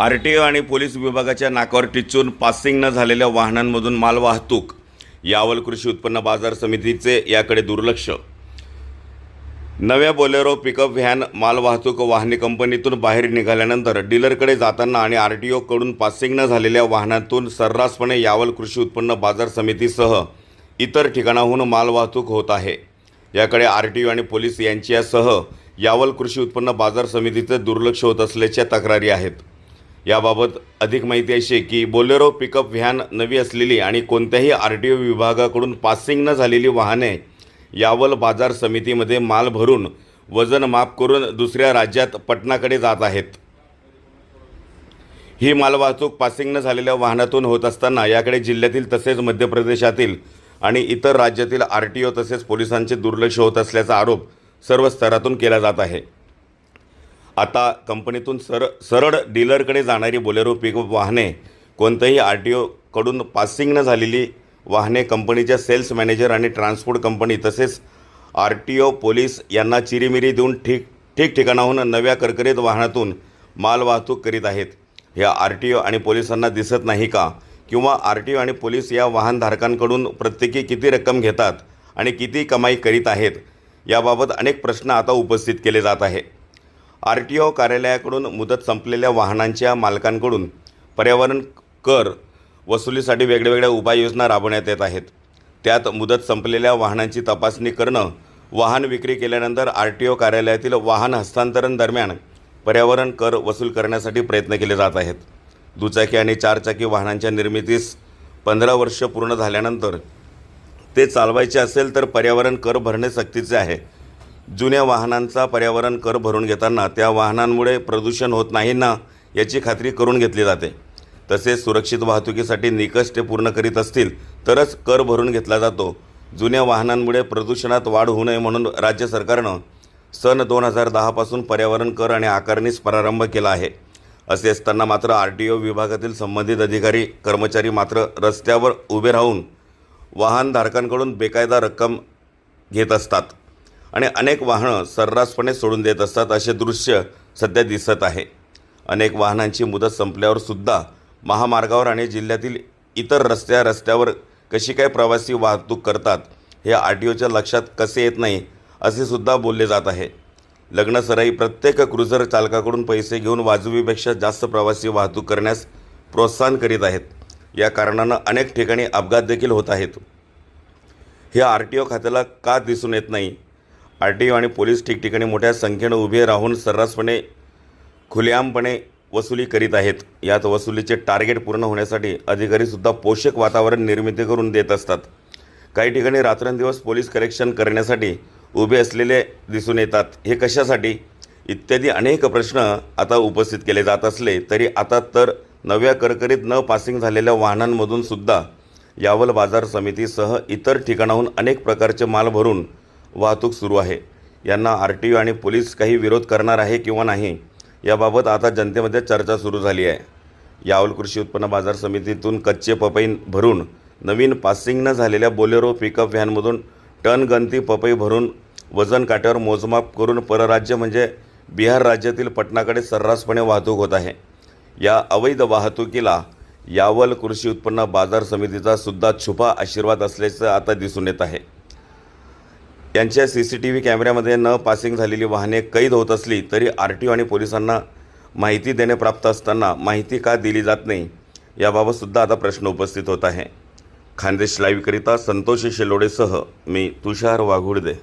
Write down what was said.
R T ओ आणि police विभागाच्या नाकावर टिचून passing न झालेल्या वाहनांमधून मालवाहतूक. यावल कृषी उत्पन्न बाजार समितीचे याकडे दुर्लक्ष. नव्या बोलेरो पिकअप व्हॅन मालवाहतूक वाहने कंपनीतून बाहेर निघाल्यानंतर डीलरकडे जाताना आणि आर टी ओकडून पासिंग न झालेल्या वाहनातून सर्रासपणे यावल कृषी उत्पन्न बाजार समितीसह इतर ठिकाणाहून मालवाहतूक होत आहे. याकडे आर टी ओ आणि पोलीस यांच्यासह यावल कृषी उत्पन्न बाजार समितीचे दुर्लक्ष होत असल्याच्या तक्रारी आहेत. याबाबत अधिक माहिती अशी की बोलेरो पिकअप व्हॅन नवी असलेली आणि कोणत्याही आर टी ओ विभागाकडून पासिंग न झालेली वाहने यावल बाजार समितीमध्ये माल भरून वजन माफ करून दुसऱ्या राज्यात पटनाकडे जात आहेत. ही मालवाहतूक पासिंग न झालेल्या वाहनातून होत असताना याकडे जिल्ह्यातील तसेच मध्य प्रदेशातील आणि इतर राज्यातील आर टी ओ तसेच पोलिसांचे दुर्लक्ष होत असल्याचा आरोप सर्व स्तरातून केला जात आहे. आता कंपनीतून सर सरळ डीलरकडे जाणारी बोलेरो पिकअप वाहने कोणत्याही आर टी ओकडून पासिंग न झालेली वाहने कंपनीच्या सेल्स मॅनेजर आणि ट्रान्सपोर्ट कंपनी तसेच आर टी ओ पोलीस यांना चिरीमिरी देऊन ठीक ठिकठिकाणाहून नव्या करकरीत वाहनातून माल वाहतूक करीत आहेत. ह्या आर टी ओ आणि पोलिसांना दिसत नाही का? किंवा आर टी ओ आणि पोलीस या वाहनधारकांकडून प्रत्येकी किती रक्कम घेतात आणि किती कमाई करीत आहेत? याबाबत अनेक प्रश्न आता उपस्थित केले जात आहे आर टी ओ कार्यालयाकडून मुदत संपलेल्या वाहनांच्या मालकांकडून पर्यावरण कर वसुलीसाठी वेगवेगळ्या उपाययोजना राबवण्यात येत आहेत. त्यात मुदत संपलेल्या वाहनांची तपासणी करणं वाहन विक्री केल्यानंतर आर टी ओ कार्यालयातील वाहन हस्तांतरण दरम्यान पर्यावरण कर वसूल करण्यासाठी प्रयत्न केले जात आहेत. दुचाकी आणि चारचाकी वाहनांच्या निर्मितीस पंधरा वर्ष पूर्ण झाल्यानंतर ते चालवायचे असेल तर पर्यावरण कर भरणे सक्तीचे आहे. जुन्या वाहनांचा पर्यावरण कर भरून घेताना त्या वाहनांमुळे प्रदूषण होत नाही ना याची खात्री करून घेतली जाते. तसेच सुरक्षित वाहतुकीसाठी निकष ते पूर्ण करीत असतील तरच कर भरून घेतला जातो. जुन्या वाहनांमुळे प्रदूषणात वाढ होऊ नये म्हणून राज्य सरकारनं सन दोन हजार दहापासून पर्यावरण कर आणि आकारणीस प्रारंभ केला आहे. असे असताना मात्र आर टी ओ विभागातील संबंधित अधिकारी कर्मचारी मात्र रस्त्यावर उभे राहून वाहनधारकांकडून बेकायदा रक्कम घेत असतात. आणि अनेक वाहनं सर्रासपणे सोडून देत असतात असे दृश्य सध्या दिसत आहे. अनेक वाहनांची मुदत संपल्यावर सुद्धा महामार्गावर आणि जिल्ह्यातील इतर रस्त्या रस्त्यावर कशी काय प्रवासी वाहतूक करतात हे आर टी ओच्या लक्षात कसे येत नाही असे सुद्धा बोलले जात आहे. लग्नसराई प्रत्येक क्रुझर चालकाकडून पैसे घेऊन वाजवीपेक्षा जास्त प्रवासी वाहतूक करण्यास प्रोत्साहन करीत आहेत. या कारणानं अनेक ठिकाणी अपघात देखील होत आहेत. हे आर टी ओ खात्याला का दिसून येत नाही आर टी ओ आणि पोलीस ठिकठिकाणी मोठ्या संख्येनं उभे राहून सर्रासपणे खुलेआमपणे वसुली करीत आहेत. यात वसुलीचे टार्गेट पूर्ण होण्यासाठी अधिकारीसुद्धा पोषक वातावरण निर्मिती करून देत असतात. काही ठिकाणी रात्रंदिवस पोलीस करेक्शन करण्यासाठी उभे असलेले दिसून येतात. हे कशासाठी? इत्यादी अनेक प्रश्न आता उपस्थित केले जात असले तरी आता तर नव्या करकरीत न पासिंग झालेल्या वाहनांमधून सुद्धा यावल बाजार समितीसह इतर ठिकाणाहून अनेक प्रकारचे माल भरून वाहतूक सुरू आहे. यांना आर टी ओ आणि पोलीस काही विरोध करणार आहे किंवा नाही याबाबत आता जनतेमध्ये चर्चा सुरू झाली आहे. यावल कृषी उत्पन्न बाजार समितीतून कच्चे पपई भरून नवीन पासिंग न झालेल्या बोलेरो पिकअप व्हॅनमधून टन गंती पपई भरून वजन काट्यावर मोजमाप करून परराज्य म्हणजे बिहार राज्यातील पटनाकडे सर्रासपणे वाहतूक होत आहे. या अवैध वाहतुकीला यावल कृषी उत्पन्न बाजार समितीचा सुद्धा छुपा आशीर्वाद असल्याचं आता दिसून येत आहे. यांच्या सी सी टी व्ही कॅमेऱ्यामध्ये न पासिंग झालेली वाहने कैद होत असली तरी आर टी ओ आणि पोलिसांना माहिती देणे प्राप्त असताना माहिती का दिली जात नाही याबाबतसुद्धा आता प्रश्न उपस्थित होत आहे. खानदेश लाईव्हकरिता संतोष शेलोडेसह मी तुषार वाघुडदे